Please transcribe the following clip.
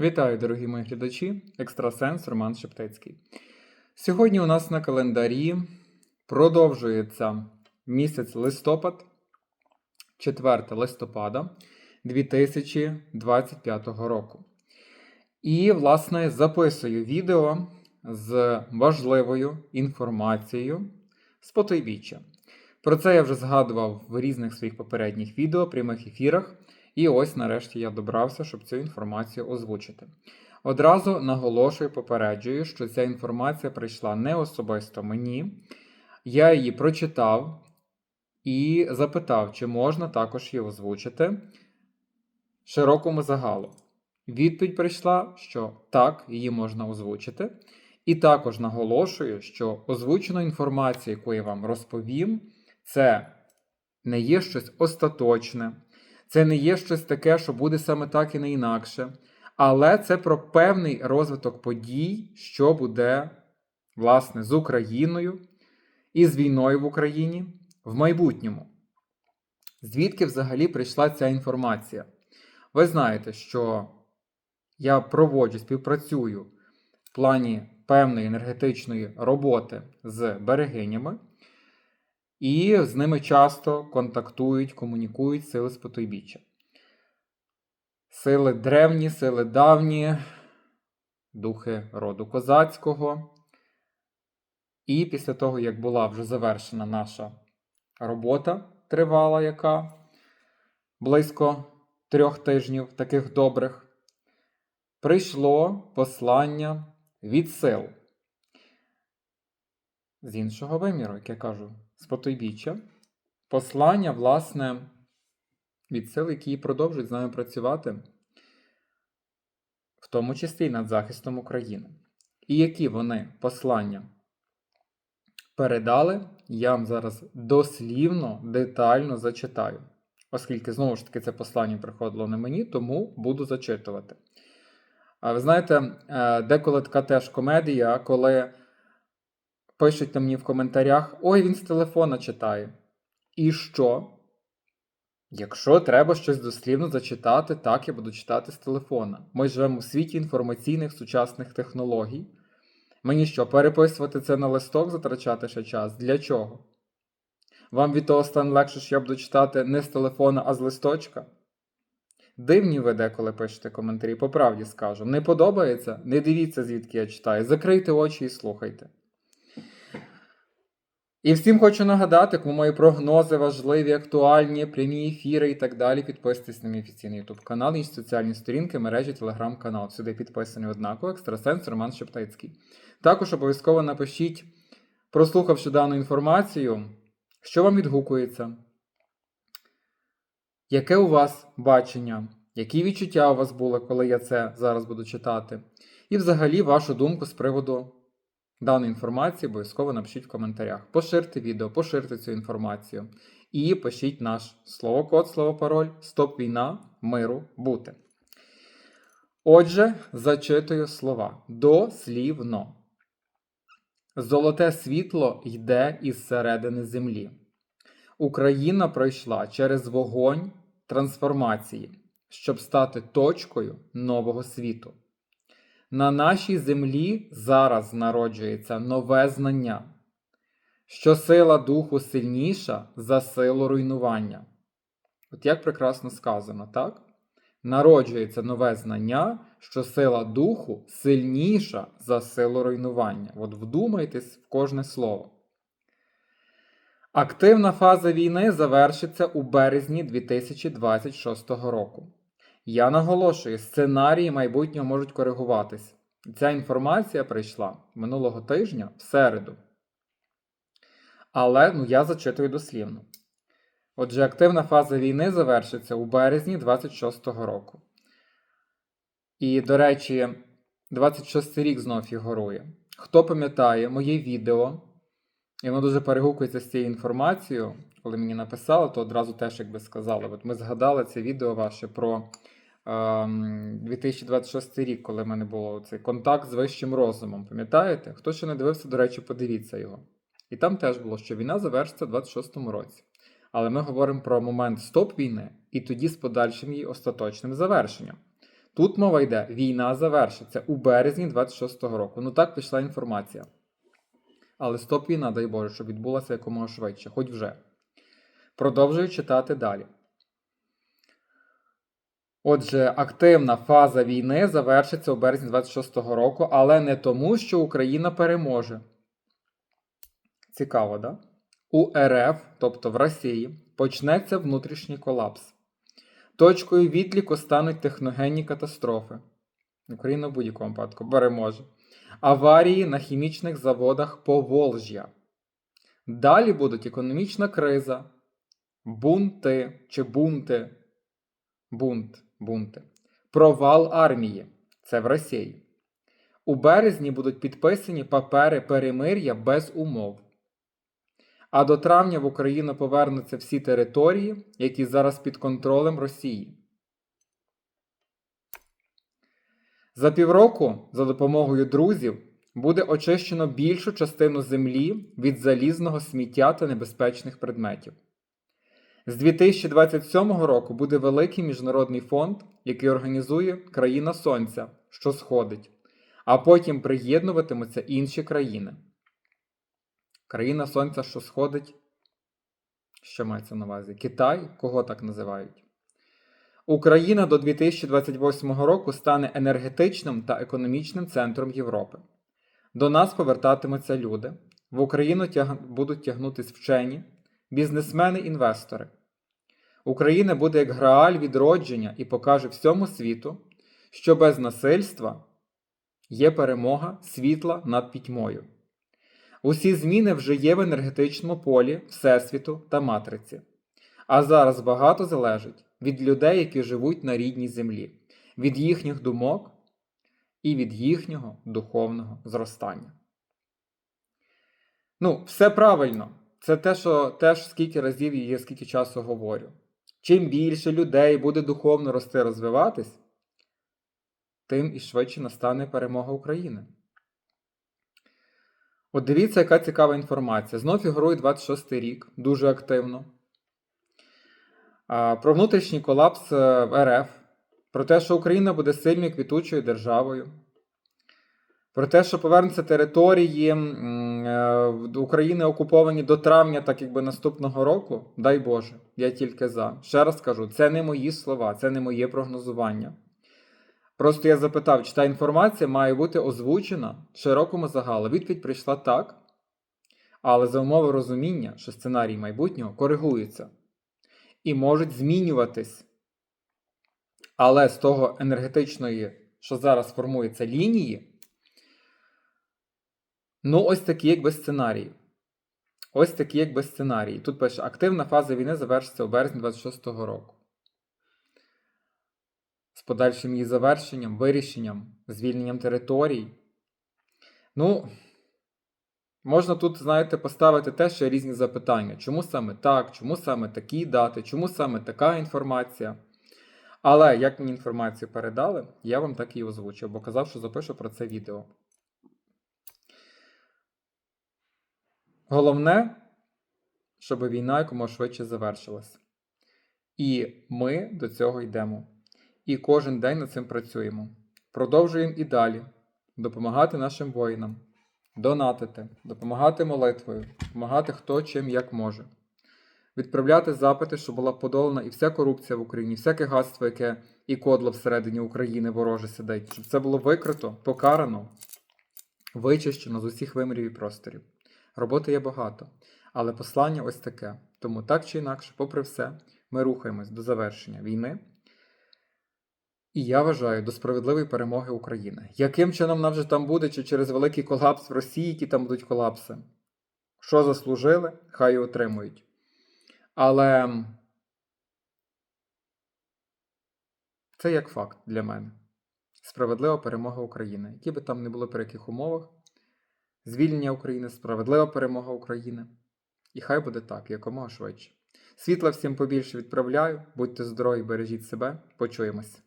Вітаю, дорогі мої глядачі, екстрасенс Роман Шептицький. Сьогодні у нас на календарі продовжується місяць листопад, 4 листопада 2025 року. І, власне, записую відео з важливою інформацією з потойбіччя. Про це я вже згадував в різних своїх попередніх відео, прямих ефірах. І ось нарешті я добрався, щоб цю інформацію озвучити. Одразу наголошую, попереджую, що ця інформація прийшла не особисто мені. Я її прочитав і запитав, чи можна також її озвучити широкому загалу. Відповідь прийшла, що так, її можна озвучити. І також наголошую, що озвучену інформацію, яку я вам розповім, це не є щось остаточне. Це не є щось таке, що буде саме так і не інакше. Але це про певний розвиток подій, що буде, власне, з Україною і з війною в Україні в майбутньому. Звідки взагалі прийшла ця інформація? Ви знаєте, що я проводжу, співпрацюю в плані певної енергетичної роботи з берегинями. І з ними часто контактують, комунікують сили спотойбіччя. Сили древні, сили давні, духи роду козацького. І після того, як була вже завершена наша робота тривала, яка близько трьох тижнів таких добрих, прийшло послання від сил. З іншого виміру, як я кажу, з потойбіччя, послання, власне, від сил, які продовжують з нами працювати, в тому числі й над захистом України. І які вони послання передали, я вам зараз дослівно, детально зачитаю. Оскільки, знову ж таки, це послання приходило не мені, тому буду зачитувати. А ви знаєте, е, деколи така теж комедія, коли пишуть мені в коментарях: ой, він з телефона читає. І що? Якщо треба щось дослівно зачитати, так я буду читати з телефона. Ми живемо в світі інформаційних сучасних технологій. Мені що, переписувати це на листок, затрачати ще час? Для чого? Вам від того стане легше, що я буду читати не з телефона, а з листочка? Дивні ви деколи пишете коментарі, по правді скажу. Не подобається? Не дивіться, звідки я читаю. Закрийте очі і слухайте. І всім хочу нагадати, кому мої прогнози важливі, актуальні, прямі ефіри і так далі. Підписуйтесь на мій офіційний YouTube канал і соціальні сторінки, мережі, телеграм-канал. Сюди підписані однаково, екстрасенс Роман Шептицький. Також обов'язково напишіть, прослухавши дану інформацію, що вам відгукується, яке у вас бачення, які відчуття у вас були, коли я це зараз буду читати, і взагалі вашу думку з приводу. Даної інформації обов'язково напишіть в коментарях. Поширте відео, поширте цю інформацію. І пишіть наш слово-код, слово-пароль Стоп війна, миру бути. Отже, зачитую слова дослівно. Золоте світло йде із середини землі. Україна пройшла через вогонь трансформації, щоб стати точкою нового світу. На нашій землі зараз народжується нове знання, що сила духу сильніша за силу руйнування. От як прекрасно сказано, так? Народжується нове знання, що сила духу сильніша за силу руйнування. От вдумайтесь в кожне слово. Активна фаза війни завершиться у березні 2026 року. Я наголошую, сценарії майбутнього можуть коригуватись. Ця інформація прийшла минулого тижня в середу. Але ну, я зачитую дослівно. Отже, активна фаза війни завершиться у березні 26-го року. І, до речі, 26 й рік знов фігурує. Хто пам'ятає моє відео, і воно дуже перегукується з цією інформацією, коли мені написали, то одразу теж, як би сказали, от ми згадали це відео ваше про. 2026 ем, рік, коли в мене був цей контакт з вищим розумом. Пам'ятаєте? Хто ще не дивився, до речі, подивіться його. І там теж було, що війна завершиться в 26-му році. Але ми говоримо про момент стоп війни і тоді з подальшим її остаточним завершенням. Тут мова йде, війна завершиться у березні 26-го року. Ну так пішла інформація. Але стоп війна, дай Боже, щоб відбулася якомога швидше, хоч вже. Продовжую читати далі. Отже, активна фаза війни завершиться у березні 26-го року, але не тому, що Україна переможе. Цікаво, да? У РФ, тобто в Росії, почнеться внутрішній колапс. Точкою відліку стануть техногенні катастрофи. Україна в будь-якому випадку переможе. Аварії на хімічних заводах Поволжя. Далі будуть економічна криза, бунти чи бунти. Бунт, бунти. Провал армії. Це в Росії. У березні будуть підписані папери перемир'я без умов. А до травня в Україну повернуться всі території, які зараз під контролем Росії. За півроку, за допомогою друзів, буде очищено більшу частину землі від залізного сміття та небезпечних предметів. З 2027 року буде великий міжнародний фонд, який організує країна Сонця, що сходить, а потім приєднуватимуться інші країни. Країна Сонця, що сходить. Що мається на увазі? Китай, кого так називають? Україна до 2028 року стане енергетичним та економічним центром Європи. До нас повертатимуться люди. В Україну тяг... будуть тягнутись вчені, бізнесмени-інвестори. Україна буде як грааль відродження і покаже всьому світу, що без насильства є перемога світла над пітьмою. Усі зміни вже є в енергетичному полі Всесвіту та матриці. А зараз багато залежить від людей, які живуть на рідній землі, від їхніх думок і від їхнього духовного зростання. Ну, все правильно. Це те, що теж скільки разів і я скільки часу говорю. Чим більше людей буде духовно рости, розвиватись, тим і швидше настане перемога України. От дивіться, яка цікава інформація. Знов фігурує 26 й рік, дуже активно. Про внутрішній колапс е, РФ, про те, що Україна буде сильною квітучою державою, про те, що повернуться території е, України окуповані до травня, так якби наступного року. Дай Боже, я тільки за. Ще раз кажу, це не мої слова, це не моє прогнозування. Просто я запитав, чи та інформація має бути озвучена широкому загалу. Відповідь прийшла так. Але за умови розуміння, що сценарій майбутнього коригується і можуть змінюватись. Але з того енергетичної, що зараз формується лінії, ну, ось такі, якби сценарії. Ось такі, якби сценарії. Тут пише: активна фаза війни завершиться у березні 26-го року з подальшим її завершенням, вирішенням, звільненням територій. Ну, можна тут, знаєте, поставити теж ще різні запитання. Чому саме так, чому саме такі дати, чому саме така інформація? Але як мені інформацію передали, я вам так і озвучив, бо казав, що запишу про це відео. Головне, щоб війна якомога швидше завершилась. І ми до цього йдемо. І кожен день над цим працюємо. Продовжуємо і далі допомагати нашим воїнам, донатити, допомагати молитвою, допомагати хто чим як може, відправляти запити, щоб була подолана і вся корупція в Україні, і всяке гадство, яке і кодло всередині України вороже сидить, щоб це було викрито, покарано, вичищено з усіх вимірів і просторів. Роботи є багато, але послання ось таке. Тому так чи інакше, попри все, ми рухаємось до завершення війни. І я вважаю до справедливої перемоги України. Яким чином вона вже там буде, чи через великий колапс в Росії, які там будуть колапси? Що заслужили, хай і отримують. Але це як факт для мене. Справедлива перемога України. Які би там не було при яких умовах, звільнення України, справедлива перемога України. І хай буде так, якомога швидше. Світла всім побільше відправляю. Будьте здорові, бережіть себе. Почуємось.